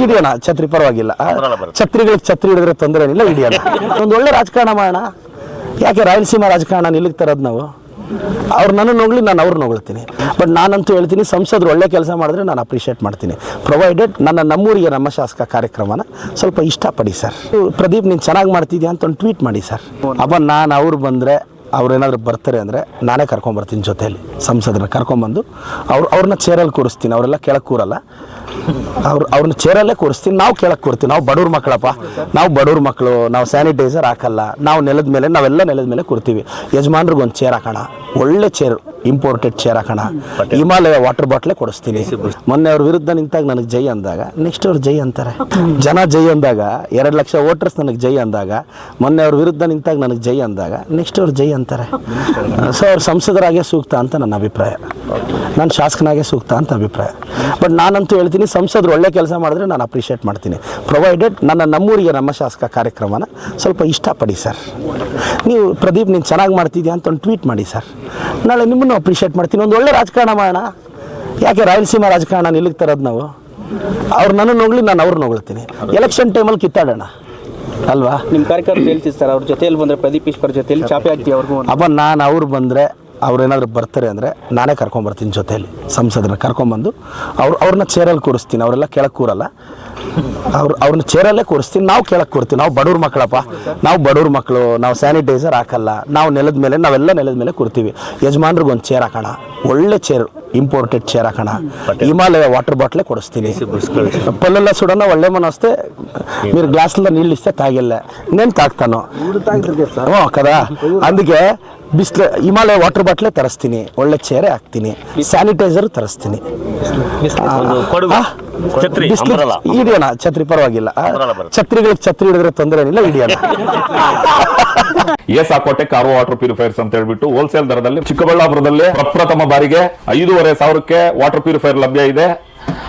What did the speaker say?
ಹಿಡಿಯೋಣ ಛತ್ರಿ ಪರವಾಗಿಲ್ಲ. ಛತ್ರಿಗಳಿಗೆ ಛತ್ರಿ ಹಿಡಿದ್ರೆ ತೊಂದರೆ ಏನಿಲ್ಲ ಹಿಡಿಯೋಣ. ಒಂದು ಒಳ್ಳೆ ರಾಜಕಾರಣ ಮಾಡೋಣ. ಯಾಕೆ ರಾಯಲಸೀಮಾ ರಾಜಕಾರಣ ನಿಲ್ಲಿಗೆ ತರೋದು ನಾವು? ಅವ್ರು ನನ್ನ ನೋಗ್ಲಿ ನಾನು ಅವ್ರು ನೋಗ್ತೀನಿ ಬಟ್ ನಾನಂತೂ ಹೇಳ್ತೀನಿ ಸಂಸದರು ಒಳ್ಳೆ ಕೆಲಸ ಮಾಡಿದ್ರೆ ನಾನು ಅಪ್ರಿಷಿಯೇಟ್ ಮಾಡ್ತೀನಿ. ಪ್ರೊವೈಡೆಡ್ ನನ್ನ ನಮ್ಮೂರಿಗೆ ನಮ್ಮ ಶಾಸಕ ಕಾರ್ಯಕ್ರಮನ ಸ್ವಲ್ಪ ಇಷ್ಟಪಡಿ ಸರ್ ಪ್ರದೀಪ್ ನೀನು ಚೆನ್ನಾಗಿ ಮಾಡ್ತಿದ್ಯಾ ಅಂತ ಒಂದು ಟ್ವೀಟ್ ಮಾಡಿ ಸರ್ ಅಪ್ಪ ನಾನು ಅವ್ರು ಬಂದರೆ ಅವ್ರೇನಾದ್ರು ಬರ್ತಾರೆ ಅಂದರೆ ನಾನೇ ಕರ್ಕೊಂಬರ್ತೀನಿ ಜೊತೆಯಲ್ಲಿ. ಸಂಸದರನ್ನ ಕರ್ಕೊಂಬಂದು ಅವ್ರು ಅವ್ರನ್ನ ಚೇರಲ್ಲಿ ಕೂರಿಸ್ತೀನಿ. ಅವರೆಲ್ಲ ಕೆಳಗೆ ಕೂರಲ್ಲ. ಅವ್ರು ಅವ್ರನ್ನ ಚೇರಲ್ಲೇ ಕೂರಿಸ್ತೀನಿ. ನಾವು ಕೇಳಕ್ಕೆ ಕೂರ್ತೀವಿ. ನಾವು ಬಡವ್ರ ಮಕ್ಕಳಪ್ಪ ನಾವು ಬಡವ್ರ ಮಕ್ಕಳು ನಾವು ಸ್ಯಾನಿಟೈಸರ್ ಹಾಕಲ್ಲ. ನಾವು ನೆಲದ ಮೇಲೆ ನಾವೆಲ್ಲ ನೆಲದ ಮೇಲೆ ಕೂರ್ತೀವಿ. ಯಜಮಾನ್ರಿಗೆ ಒಂದು ಚೇರ್ ಹಾಕೋಣ. ಒಳ್ಳೆ ಚೇರ್ ಇಂಪೋರ್ಟೆಡ್ ಚೇರ್ ಹಾಕೋಣ. ಹಿಮಾಲಯ ವಾಟರ್ ಬಾಟ್ಲೇ ಕೊಡಿಸ್ತೀನಿ. ಮೊನ್ನೆ ಅವ್ರ ವಿರುದ್ಧ ನಿಂತಾಗ ನನಗೆ ಜೈ ಅಂದಾಗ ನೆಕ್ಸ್ಟ್ ಅವ್ರು ಜೈ ಅಂತಾರೆ. ಜನ ಜೈ ಅಂದಾಗ ಎರಡು ಲಕ್ಷ ವೋಟರ್ಸ್ ನನಗೆ ಜೈ ಅಂದಾಗ ಮೊನ್ನೆ ಅವ್ರ ವಿರುದ್ಧ ನಿಂತಾಗ ನನಗೆ ಜೈ ಅಂದಾಗ ನೆಕ್ಸ್ಟ್ ಅವ್ರು ಜೈ ಅಂತಾರೆ. ಸೊ ಅವ್ರು ಸಂಸದರಾಗೆ ಸೂಕ್ತ ಅಂತ ನನ್ನ ಅಭಿಪ್ರಾಯ. ನಾನು ಶಾಸಕನಾಗೆ ಸೂಕ್ತ ಅಂತ ಅಭಿಪ್ರಾಯ. ಬಟ್ ನಾನಂತೂ ಹೇಳ್ತೀನಿ ಸಂಸದರು ಒಳ್ಳೆ ಕೆಲಸ ಮಾಡಿದ್ರೆ ನಾನು ಅಪ್ರಿಷಿಯೇಟ್ ಮಾಡ್ತೀನಿ. ಪ್ರೊವೈಡೆಡ್ ನನ್ನ ನಮ್ಮೂರಿಗೆ ನಮ್ಮ ಶಾಸಕ ಕಾರ್ಯಕ್ರಮನ ಸ್ವಲ್ಪ ಇಷ್ಟಪಡಿ ಸರ್. ನೀವು ಪ್ರದೀಪ್ ನೀನು ಚೆನ್ನಾಗಿ ಮಾಡ್ತಿದ್ಯಾ ಅಂತ ಒಂದು ಟ್ವೀಟ್ ಮಾಡಿ ಸರ್. ನಾಳೆ ನಿಮ್ಮನ್ನು ಅಪ್ರಿಷಿಯೇಟ್ ಮಾಡ್ತೀನಿ. ಒಂದು ಒಳ್ಳೆ ರಾಜಕಾರಣ ಮಾಡೋಣ. ಯಾಕೆ ರಾಯಲಸೀಮಾ ರಾಜಕಾರಣ ನಿಲ್ಲಕ್ಕೆ ತರೋದು ನಾವು? ಅವ್ರು ನನ್ನ ನೋಗ್ಲಿ ನಾನು ಅವ್ರನ್ನ ಹೊಗಳ್ತೀನಿ ಎಲೆಕ್ಷನ್ ಟೈಮಲ್ಲಿ ಕಿತ್ತಾಡೋಣ. ಅಲ್ವಾ? ನಿಮ್ಮ ಕಾರ್ಯಕರ್ತರು ಹೇಳ್ತೀವಿ ಸರ್ ಅವ್ರ ಜೊತೆಯಲ್ಲಿ ಬಂದರೆ ಪ್ರದೀಪ್ ಈಶ್ವರ್ ಜೊತೆಯಲ್ಲಿ ಚಾಪೆ ಆಗ್ತೀವಿ ಅವ್ರಿಗೂ ಅಪ್ಪ ನಾನು ಅವ್ರು ಬಂದರೆ ಅವ್ರೇನಾದ್ರು ಬರ್ತಾರೆ ಅಂದರೆ ನಾನೇ ಕರ್ಕೊಂಬರ್ತೀನಿ ಜೊತೆಯಲ್ಲಿ ಸಂಸದರನ್ನ ಕರ್ಕೊಂಬಂದು ಅವ್ರು ಅವ್ರನ್ನ ಚೇರಲ್ಲಿ ಕೂರಿಸ್ತೀನಿ ಅವರೆಲ್ಲ ಕೆಳಗೆ ಕೂರಲ್ಲ ಅವ್ರು ಅವ್ರನ್ನ ಚೇರಲ್ಲೇ ಕೂರಿಸ್ತೀನಿ ನಾವು ಕೆಳಗೆ ಕೂರ್ತೀವಿ ನಾವು ಬಡವ್ರ ಮಕ್ಕಳಪ್ಪ ನಾವು ಬಡವ್ರ ಮಕ್ಕಳು ನಾವು ಸ್ಯಾನಿಟೈಸರ್ ಹಾಕಲ್ಲ ನಾವು ನೆಲದ ಮೇಲೆ ನಾವೆಲ್ಲ ನೆಲದ ಮೇಲೆ ಕೂರ್ತೀವಿ ಯಜಮಾನ್ರಿಗೆ ಒಂದು ಚೇರ್ ಹಾಕೋಣ ಒಳ್ಳೆ ಚೇರ್ ಇಂಪೋರ್ಟೆಡ್ ಚೇರ್ ಹಾಕೋಣ ಹಿಮಾಲಯ ವಾಟರ್ ಬಾಟ್ಲೇ ಕೊಡಿಸ್ತೀನಿ ಪಲ್ಲೆಲ್ಲ ಸುಡೋಣ ಒಳ್ಳೆ ಮನಸ್ತೆ మీరు గ్లాసుల్లో నీళ్ళు ఇస్తే తాగెళ్ళే నేను తాగుతాను ಹ್ಞೂ కదా అందుకే ಬಿಸ್ಲು ಹಿಮಾಲಯ ವಾಟರ್ ಬಾಟ್ಲೆ ತರಿಸ್ತೀನಿ. ಒಳ್ಳೆ ಚೇರೆ ಹಾಕ್ತೀನಿ. ಸ್ಯಾನಿಟೈಸರ್ ತರಿಸ್ತೀನಿ. ಹಿಡಿಯೋಣ. ಛತ್ರಿ ಪರವಾಗಿಲ್ಲ. ಛತ್ರಿಗಳಿಗೆ ಛತ್ರಿ ಹಿಡಿದ್ರೆ ತೊಂದರೆ ಏನಿಲ್ಲ ಹಿಡಿಯೋಣ. ಎಸ್ ಆಕೋಟೆ ಕಾರು ವಾಟರ್ ಪ್ಯೂರಿಫೈರ್ಸ್ ಅಂತ ಹೇಳ್ಬಿಟ್ಟು ಹೋಲ್ಸೇಲ್ ದರದಲ್ಲಿ ಚಿಕ್ಕಬಳ್ಳಾಪುರದಲ್ಲಿ ಪ್ರಪ್ರಥಮ ಬಾರಿಗೆ ಐದೂವರೆ ಸಾವಿರಕ್ಕೆ ವಾಟರ್ ಪ್ಯೂರಿಫೈರ್ ಲಭ್ಯ ಇದೆ.